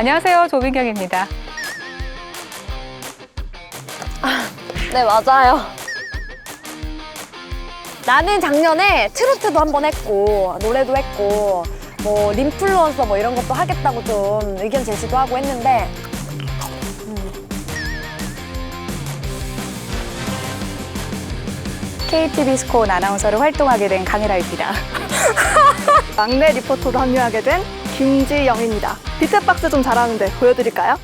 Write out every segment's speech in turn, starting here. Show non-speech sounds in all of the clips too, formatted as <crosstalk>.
안녕하세요. 조민경입니다. 네, 맞아요. 나는 작년에 트로트도 한 번 했고, 노래도 했고, 뭐, 림플루언서 뭐 이런 것도 하겠다고 좀 의견 제시도 하고 했는데, KTV 스콘 아나운서로 활동하게 된 강혜라입니다. <laughs> <laughs> 막내 리포터로 합류하게 된 김지영입니다. 비트 박스 좀 잘하는데 보여드릴까요?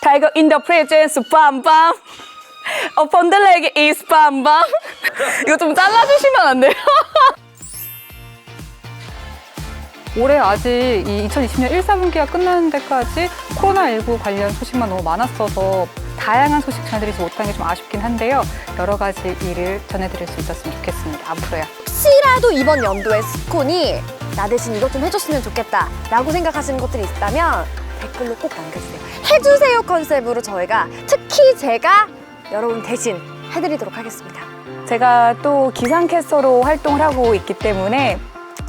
타이거 인 더 프레젠스 빰빰 어펀 더 레그 이스 빰빰 이거 좀 잘라주시면 안 돼요? <laughs> 올해 아직 이 2020년 1, 4분기가 끝나는 데까지 코로나19 관련 소식만 너무 많았어서 다양한 소식 전해드리지 못한 게 좀 아쉽긴 한데요. 여러 가지 일을 전해드릴 수 있었으면 좋겠습니다. 앞으로요. 혹시라도 이번 연도에 스콘이 나 대신 이것 좀 해줬으면 좋겠다 라고 생각하시는 것들이 있다면 댓글로 꼭 남겨주세요. 해주세요 컨셉으로 저희가 특히 제가 여러분 대신 해드리도록 하겠습니다. 제가 또 기상캐스터로 활동을 하고 있기 때문에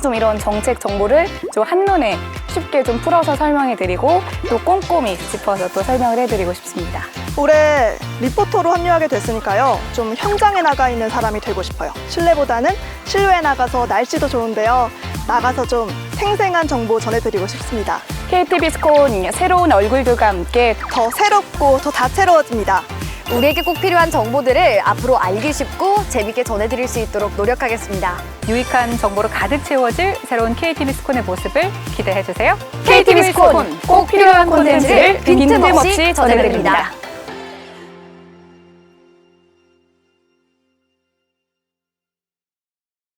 좀 이런 정책 정보를 좀 한눈에 쉽게 좀 풀어서 설명해 드리고 또 꼼꼼히 짚어서 또 설명을 해 드리고 싶습니다. 올해 리포터로 합류하게 됐으니까요. 좀 현장에 나가 있는 사람이 되고 싶어요. 실내보다는 실외에 나가서 날씨도 좋은데요. 나가서 좀 생생한 정보 전해드리고 싶습니다. KTV 스콘 새로운 얼굴들과 함께 더 새롭고 더 다채로워집니다. 우리에게 꼭 필요한 정보들을 앞으로 알기 쉽고 재밌게 전해드릴 수 있도록 노력하겠습니다. 유익한 정보로 가득 채워질 새로운 KTV 스콘의 모습을 기대해 주세요. KTV 스콘 꼭 필요한 콘텐츠를 빈틈없이 전해드립니다.